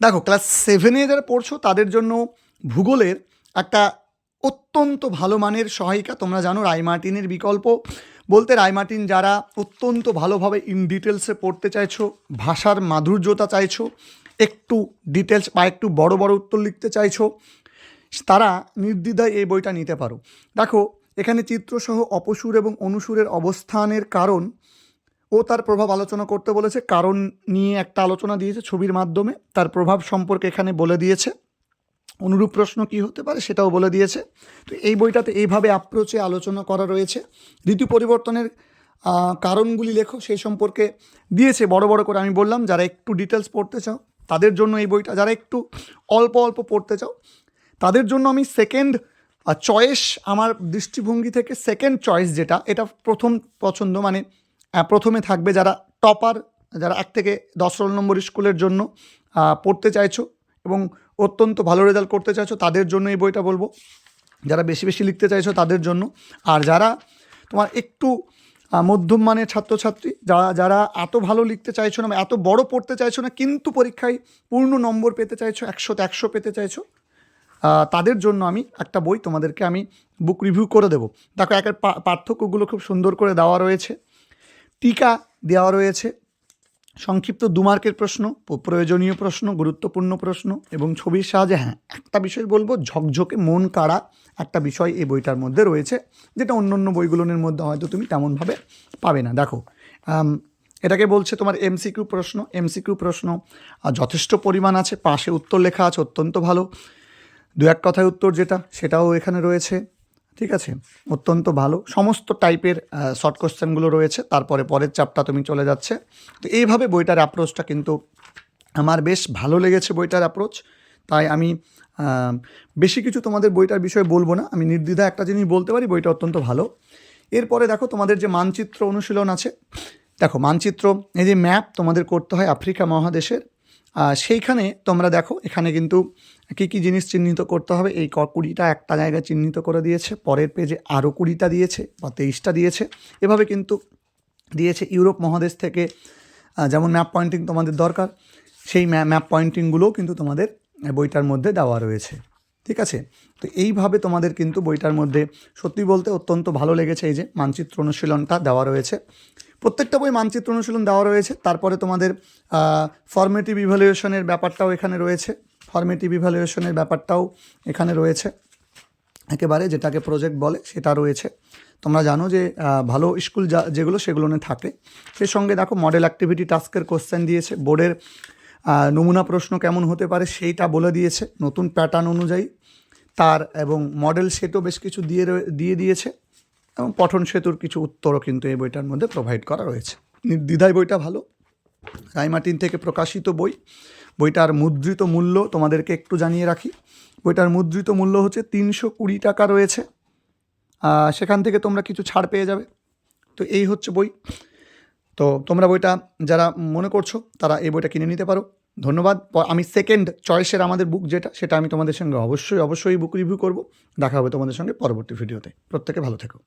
দেখো ক্লাস সেভেনে যারা পড়ছো, তাদের জন্য ভূগোলের একটা অত্যন্ত ভালো মানের সহায়িকা তোমরা জানো রায়মার্টিনের বিকল্প। বলতে রায়মার্টিন যারা অত্যন্ত ভালোভাবে ইন ডিটেলসে পড়তে চাইছো, ভাষার মাধুর্যতা চাইছো, একটু ডিটেলস বা একটু বড় বড় উত্তর লিখতে চাইছো, তারা নির্দ্বিধায় এই বইটা নিতে পারো। দেখো, এখানে চিত্রসহ অপসুর এবং অনুসুরের অবস্থানের কারণ ও তার প্রভাব আলোচনা করতে বলেছে, কারণ নিয়ে একটা আলোচনা দিয়েছে ছবির মাধ্যমে। তার প্রভাব সম্পর্কে এখানে বলে দিয়েছে। অনুরূপ প্রশ্ন কি হতে পারে সেটাও বলে দিয়েছে। তো এই বইটাতে এইভাবে অ্যাপ্রোচে আলোচনা করা রয়েছে। ঋতু পরিবর্তনের কারণগুলি লেখো সেই সম্পর্কে দিয়েছে। বড় বড় করে আমি বললাম, যারা একটু ডিটেলস পড়তে চাও, তাদের জন্য এই বইটা, যারা একটু অল্প অল্প পড়তে চাও, তাদের জন্য আমি সেকেন্ড চয়েস আমার দৃষ্টিভঙ্গি থেকে সেকেন্ড চয়েস যেটা, এটা প্রথম পছন্দ। মানে প্রথমে থাকবে যারা টপার, যারা এক থেকে দশ রোল নম্বর স্কুলের জন্য পড়তে চাইছো এবং অত্যন্ত ভালো রেজাল্ট করতে চাইছো, তাদের জন্য এই বইটা বলব। যারা বেশি বেশি লিখতে চাইছো, তাদের জন্য। আর যারা তোমার একটু মধ্যম মানের ছাত্রছাত্রী যারা যারা এত ভালো লিখতে চাইছো না এত বড় পড়তে চাইছো না, কিন্তু পরীক্ষায় পূর্ণ নম্বর পেতে চাইছো একশোতে একশো পেতে চাইছো তাদের জন্য আমি একটা বই তোমাদেরকে আমি বুক রিভিউ করে দেবো। দেখো, একের পার্থক্যগুলো খুব সুন্দর করে দেওয়া রয়েছে। টিকা দেওয়া রয়েছে। সংক্ষিপ্ত দু মার্কের প্রশ্ন প্রয়োজনীয় প্রশ্ন, গুরুত্বপূর্ণ প্রশ্ন এবং ছবির সাহায্যে হ্যাঁ একটা বিষয় বলব, ঝকঝকে মন কাড়া একটা বিষয় এই বইটার মধ্যে রয়েছে, যেটা অন্য অন্য বইগুলোর মধ্যে হয়তো তুমি তেমনভাবে পাবে না। দেখো এটাকে বলছে তোমার এমসিকিউ প্রশ্ন এমসিকিউ প্রশ্ন যথেষ্ট পরিমাণ আছে, পাশে উত্তর লেখা আছে, অত্যন্ত ভালো। দু এক কথায় উত্তর যেটা, সেটাও এখানে রয়েছে। ঠিক আছে? অত্যন্ত ভালো। সমস্ত টাইপের শর্ট কোশ্চেনগুলো রয়েছে। তারপরে পরের চাপটা তুমি চলে যাচ্ছে। তো এইভাবে বইটার অ্যাপ্রোচটা কিন্তু আমার বেশ ভালো লেগেছে বইটার অ্যাপ্রোচ তাই আমি বেশি কিছু তোমাদের বইটার বিষয়ে বলব না। আমি নির্দ্বিধা একটা জিনিস বলতে পারি, বইটা অত্যন্ত ভালো। এরপরে দেখো, তোমাদের যে মানচিত্র অনুশীলন আছে, দেখো, মানচিত্র, এই যে ম্যাপ তোমাদের করতে হয় আফ্রিকা মহাদেশের। সেইখানে তোমরা দেখো, এখানে কিন্তু কী কী জিনিস চিহ্নিত করতে হবে। এই কুড়িটা একটা জায়গায় চিহ্নিত করে দিয়েছে। পরের পেজে আরও কুড়িটা দিয়েছে বা তেইশটা দিয়েছে। এভাবে কিন্তু দিয়েছে ইউরোপ মহাদেশ থেকে যেমন ম্যাপ পয়েন্টিং তোমাদের দরকার, সেই ম্যাপ পয়েন্টিংগুলোও কিন্তু তোমাদের বইটার মধ্যে দেওয়া রয়েছে। ঠিক আছে? তো এইভাবে তোমাদের কিন্তু বইটার মধ্যে সত্যি বলতে অত্যন্ত ভালো লেগেছে এই যে মানচিত্র অনুশীলনটা দেওয়া রয়েছে। প্রত্যেকটা বই মানচিত্র অনুশীলন দেওয়া রয়েছে, তারপরে তোমাদের ফর্মেটিভ ইভ্যালুয়েশনের ব্যাপারটাও এখানে রয়েছে। ফর্মেটিভ ইভ্যালুয়েশনের ব্যাপারটাও এখানে রয়েছে। একেবারে যেটাকে প্রজেক্ট বলে সেটা রয়েছে। তোমরা জানো যে ভালো স্কুল যা, যেগুলো সেগুলো থাকে। সেই সঙ্গে দেখো মডেল অ্যাক্টিভিটি টাস্কের কোশ্চেন দিয়েছে। বোর্ডের নমুনা প্রশ্ন কেমন হতে পারে সেইটা বলে দিয়েছে নতুন প্যাটার্ন অনুযায়ী। তার এবং মডেল সেটও বেশ কিছু দিয়ে দিয়ে দিয়েছে এবং পঠন সেতুর কিছু উত্তরও কিন্তু এই বইটার মধ্যে প্রোভাইড করা রয়েছে। নির্দ্বিধায় বইটা ভালো। রাইমার্টিন থেকে প্রকাশিত বই। বইটার মুদ্রিত মূল্য তোমাদেরকে একটু জানিয়ে রাখি। বইটার মুদ্রিত মূল্য হচ্ছে তিনশো কুড়ি টাকা রয়েছে। সেখান থেকে তোমরা কিছু ছাড় পেয়ে যাবে। তো এই হচ্ছে বই। তো তোমরা বইটা যারা মনে করছ, তারা এই বইটা কিনে নিতে পারো। ধন্যবাদ। আমি সেকেন্ড চয়েসের আমাদের বুক যেটা, সেটা আমি তোমাদের সঙ্গে অবশ্যই অবশ্যই বুক রিভিউ করব। দেখা হবে তোমাদের সঙ্গে পরবর্তী ভিডিওতে প্রত্যেকে ভালো থেকো।